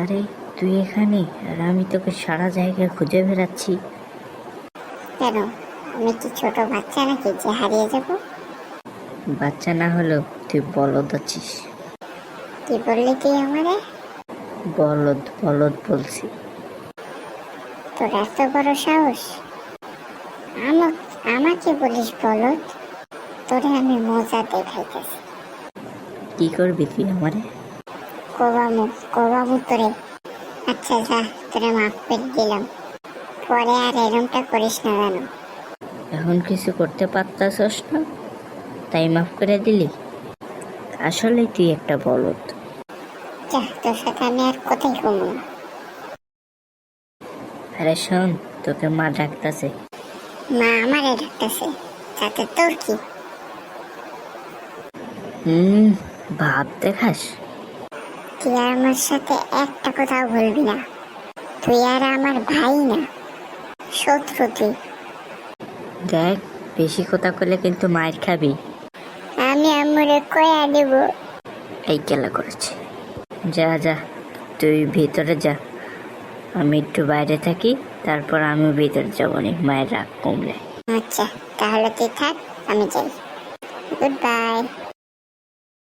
আরে তুই এখানে? আর আমি তোকে সারা জায়গায় খুঁজে বেড়াচ্ছি। কেন? আমি কি ছোট বাচ্চা নাকি যে হারিয়ে যাব? বাচ্চা না হলেও তুই বলদ আছিস। কি বললি তুই আমারে? বলদ বলদ বলছি। তোর এত বড় সাহস? আমাক বলিস বলত তোরে আমি মজা দেখাইতেছি। কি করবি তুই আমারে? কোবামু কোবামু তোরে। আচ্ছা যা তোরে মাফ করে দিলাম। পরে আর এরমটা করিস না জানো। এখন কিছু করতে পারতাছস না তাই মাফ করে দিলি। আসলে তুই একটা বলদ। যা তোর সাথে আমি আর কোথায় কমু না আরে শোন তোকে মা ডাকতাছে। মা আমারে ডাকতেছে তাতে তোর কি? হুম ভাব দেখাস। তুই আর আমার সাথে একটা কথাও বলবি না। তুই আর আমার ভাই না শত্রু তুই। দেখ বেশি কথা করলে কিন্তু মায়ের খাবি। আমি আমরে কয়া দেব। এই খেলা করেছে। যা যা তুই ভিতরে যা। আমি একটু বাইরে থাকি তারপর আমি ভিতরে যাব নি মায়ের রাগ কমলে। আচ্ছা তাহলে তুই থাক আমি যাই। Good bye